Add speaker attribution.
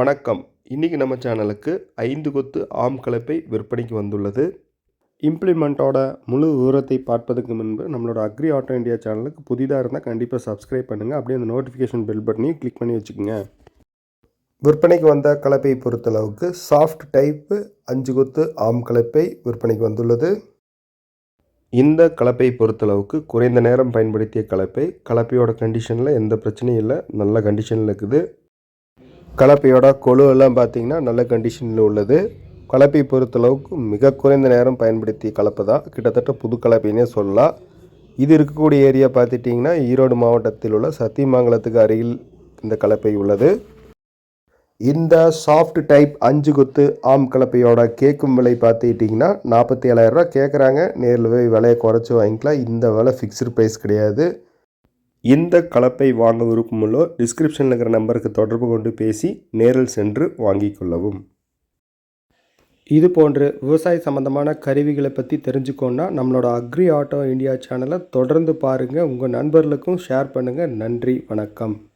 Speaker 1: வணக்கம். இன்றைக்கி நம்ம சேனலுக்கு ஐந்து கொத்து ஆம் கலப்பை விற்பனைக்கு வந்துள்ளது. இம்ப்ளிமெண்ட்டோட முழு விவரத்தை பார்ப்பதற்கு முன்பு நம்மளோட அக்ரி ஆட்டோ இந்தியா சேனலுக்கு புதிதாக இருந்தால் கண்டிப்பாக சப்ஸ்கிரைப் பண்ணுங்கள் அப்படியே அந்த நோட்டிஃபிகேஷன் பெல் பட்டனையும் கிளிக் பண்ணி வச்சுக்கோங்க. விற்பனைக்கு வந்த கலப்பை பொறுத்தளவுக்கு சாஃப்ட் டைப்பு அஞ்சு கொத்து ஆம் கலப்பை விற்பனைக்கு வந்துள்ளது. இந்த கலப்பை பொறுத்தளவுக்கு குறைந்த நேரம் பயன்படுத்திய கலப்பை கலப்பையோட கண்டிஷனில் எந்த பிரச்சனையும் இல்லை. நல்ல கண்டிஷனில் இருக்குது. கலப்பையோட கொழு எல்லாம் பார்த்திங்கன்னா நல்ல கண்டிஷனில் உள்ளது. கலப்பை பொறுத்தளவுக்கு மிக குறைந்த நேரம் பயன்படுத்திய கலப்பை தான் கிட்டத்தட்ட புது கலப்பைன்னே சொல்லலாம். இது இருக்கக்கூடிய ஏரியா பார்த்துட்டிங்கன்னா ஈரோடு மாவட்டத்தில் உள்ள சத்தியமங்கலத்துக்கு அருகில் இந்த கலப்பை உள்ளது. இந்த சாஃப்ட் டைப் அஞ்சு கொத்து ஆம் கலப்பையோட கேட்கும் விலை பார்த்துக்கிட்டிங்கன்னா நாற்பத்தி ஏழாயிரரூவா கேட்குறாங்க நேரில் போய் விலையை குறைச்சி வாங்கிக்கலாம். இந்த விலை ஃபிக்ஸ்டு ப்ரைஸ் கிடையாது. இந்த கலப்பை வாங்க விருப்பமுள்ளோ டிஸ்கிரிப்ஷனில் இருக்கிற நம்பருக்கு தொடர்பு கொண்டு பேசி நேரில் சென்று வாங்கிக் கொள்ளவும். இது போன்று விவசாய சம்மந்தமான கருவிகளை பற்றி தெரிஞ்சுக்கோன்னா நம்மளோட அக்ரி ஆட்டோ இந்தியா சேனலை தொடர்ந்து பாருங்கள் உங்கள் நண்பர்களுக்கும் ஷேர் பண்ணுங்கள் நன்றி. வணக்கம்.